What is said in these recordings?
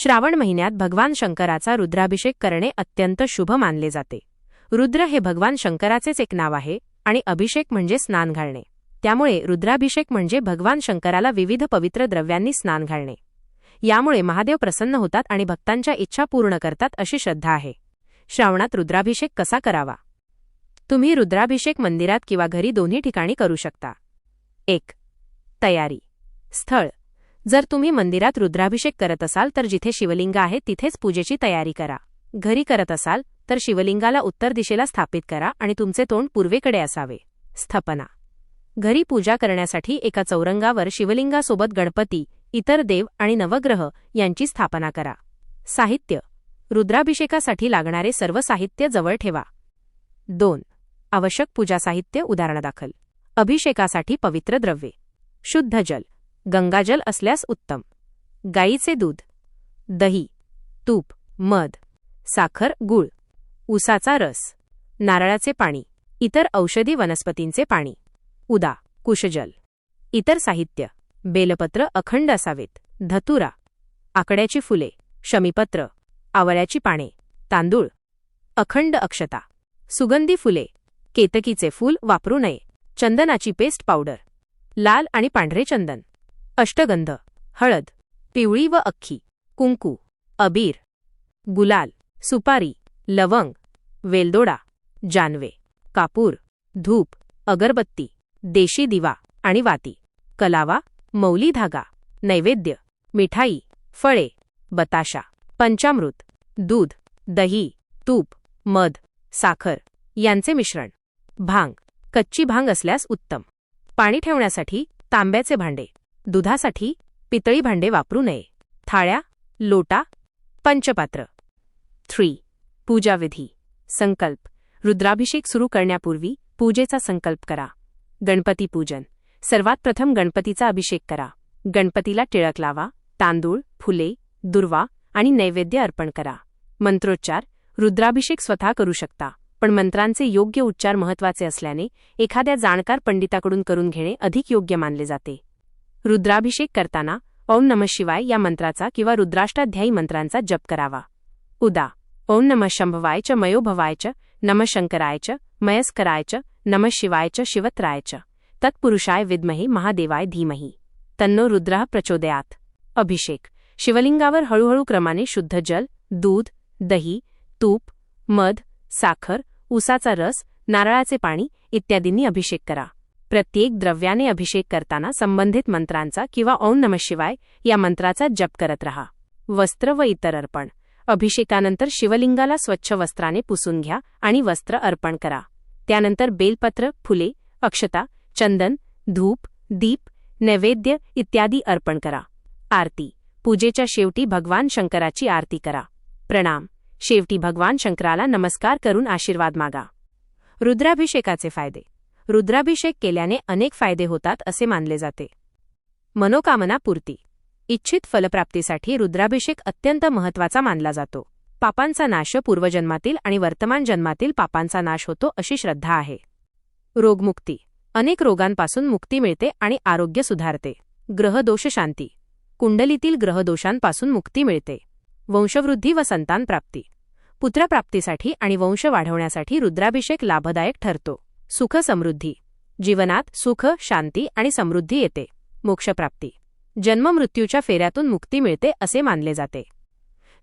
श्रावण महिन्यात भगवान शंकराचा रुद्राभिषेक करणे अत्यंत शुभ मानले जाते. रुद्र हे भगवान शंकराचेच एक नाव आहे आणि अभिषेक म्हणजे स्नान घालणे. त्यामुळे रुद्राभिषेक म्हणजे भगवान शंकराला विविध पवित्र द्रव्यांनी स्नान घालणे. यामुळे महादेव प्रसन्न होतात आणि भक्तांच्या इच्छा पूर्ण करतात अशी श्रद्धा आहे. श्रावणात रुद्राभिषेक कसा करावा? तुम्ही रुद्राभिषेक मंदिरात किंवा घरी दोन्ही ठिकाणी करू शकता. एक. तयारी. स्थळ. जर तुम्ही मंदिरात रुद्राभिषेक करत असाल तर जिथे शिवलिंग आहे तिथेच पूजेची तयारी करा. घरी करत असाल तर शिवलिंगाला उत्तर दिशेला स्थापित करा आणि तुमचे तोंड पूर्वेकडे असावे. स्थापना. घरी पूजा करण्यासाठी एका चौरंगावर शिवलिंगासोबत गणपती इतर देव आणि नवग्रह यांची स्थापना करा. साहित्य. रुद्राभिषेकासाठी लागणारे सर्व साहित्य जवळ ठेवा. दोन. आवश्यक पूजा साहित्य उदाहरणादाखल. अभिषेकासाठी पवित्र द्रव्ये. शुद्ध जल. गंगाजल असल्यास उत्तम. गाईचे दूध. दही. तूप. मध. साखर गूळ. उसाचा रस. नारळाचे पाणी. इतर औषधी वनस्पतींचे पाणी. उदा. कुशजल. इतर साहित्य. बेलपत्र अखंड असावेत. धतुरा. आकड्याची फुले. शमीपत्र. आवळ्याची पाने. तांदूळ. अखंड अक्षता. सुगंधी फुले. केतकीचे फूल वापरू नये. चंदनाची पेस्ट पावडर. लाल आणि पांढरे चंदन. अष्टगंध हळद पिवळी व अख्खी कुंकू अबीर गुलाल सुपारी लवंग वेलदोडा जानवे कापूर धूप अगरबत्ती देशी दिवा आणि वाती कलावा मौली धागा नैवेद्य मिठाई फळे बताशा पंचामृत दूध दही तूप मध साखर यांचे मिश्रण. भांग कच्ची भांग असल्यास उत्तम. पाणी ठेवण्यासाठी तांब्याचे भांडे. दुधासाठी पितळी भांडे वापरू नये. थाळ्या लोटा पंचपात्र. थ्री. पूजाविधी. संकल्प. रुद्राभिषेक सुरू करण्यापूर्वी पूजेचा संकल्प करा. गणपती पूजन. सर्वात प्रथम गणपतीचा अभिषेक करा. गणपतीला टिळक लावा तांदूळ फुले दुर्वा आणि नैवेद्य अर्पण करा. मंत्रोच्चार. रुद्राभिषेक स्वतः करू शकता पण मंत्रांचे योग्य उच्चार महत्त्वाचे असल्याने एखाद्या जाणकार पंडिताकडून करून घेणे अधिक योग्य मानले जाते. रुद्राभिषेक करताना ओम नम शिवाय या मंत्राचा किंवा रुद्राष्टाध्यायी मंत्रांचा जप करावा. उदा. ओम नम शंभवाय च मयोभवायच नम शंकराय च नम शिवाय च. तत्पुरुषाय विद्महे महादेवाय धीमही. तन्नो रुद्र प्रचोदयात. अभिषेक. शिवलिंगावर हळूहळू क्रमाने शुद्ध जल दूध दही तूप मध साखर उसाचा रस नारळाचे पाणी इत्यादींनी अभिषेक करा. प्रत्येक द्रव्याने अभिषेक करताना संबंधित मंत्रांचा किंवा ओम नम शिवाय या मंत्राचा जप करत रहा. वस्त्र व इतर अर्पण. अभिषेकानंतर शिवलिंगाला स्वच्छ वस्त्राने पुसून घ्या आणि वस्त्र अर्पण करा. त्यानंतर बेलपत्र फुले अक्षता चंदन धूप दीप नैवेद्य इत्यादी अर्पण करा. आरती. पूजेच्या शेवटी भगवान शंकराची आरती करा. प्रणाम. शेवटी भगवान शंकराला नमस्कार करून आशीर्वाद मागा. रुद्राभिषेकाचे फायदे. रुद्राभिषेक केल्याने अनेक फायदे होतात असे मानले जाते. मनोकामना पूर्ती. इच्छित फलप्राप्तीसाठी रुद्राभिषेक अत्यंत महत्त्वाचा मानला जातो. पापांचा नाश पूर्वजन्मातील आणि वर्तमान जन्मातील पापांचा नाश होतो अशी श्रद्धा आहे. रोगमुक्ती. अनेक रोगांपासून मुक्ती मिळते आणि आरोग्य सुधारते. ग्रहदोष शांती कुंडलीतील ग्रहदोषांपासून मुक्ती मिळते. वंशवृद्धी व संतानप्राप्ती पुत्रप्राप्तीसाठी आणि वंश वाढवण्यासाठी रुद्राभिषेक लाभदायक ठरतो. सुख समृद्धी जीवनात सुख शांती आणि समृद्धी येते. मोक्षप्राप्ती. जन्ममृत्यूच्या फेऱ्यातून मुक्ती मिळते असे मानले जाते.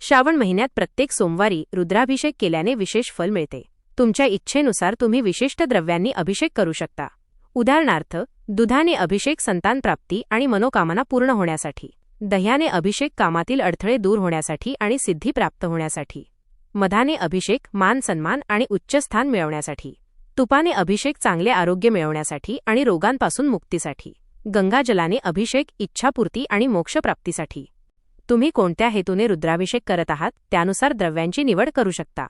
श्रावण महिन्यात प्रत्येक सोमवारी रुद्राभिषेक केल्याने विशेष फल मिळते. तुमच्या इच्छेनुसार तुम्ही विशिष्ट द्रव्यांनी अभिषेक करू शकता. उदाहरणार्थ दुधाने अभिषेक संतानप्राप्ती आणि मनोकामना पूर्ण होण्यासाठी. दह्याने अभिषेक कामातील अडथळे दूर होण्यासाठी आणि सिद्धी प्राप्त होण्यासाठी. मधाने अभिषेक मान सन्मान आणि उच्च स्थान मिळवण्यासाठी. तुपाने अभिषेक चांगले आरोग्य मिळवण्यासाठी आणि रोगांपासून मुक्तीसाठी. गंगाजलाने अभिषेक इच्छापूर्ती आणि मोक्षप्राप्तीसाठी. तुम्ही कोणत्या हेतूने रुद्राभिषेक करत आहात? त्यानुसार द्रव्यांची निवड करू शकता.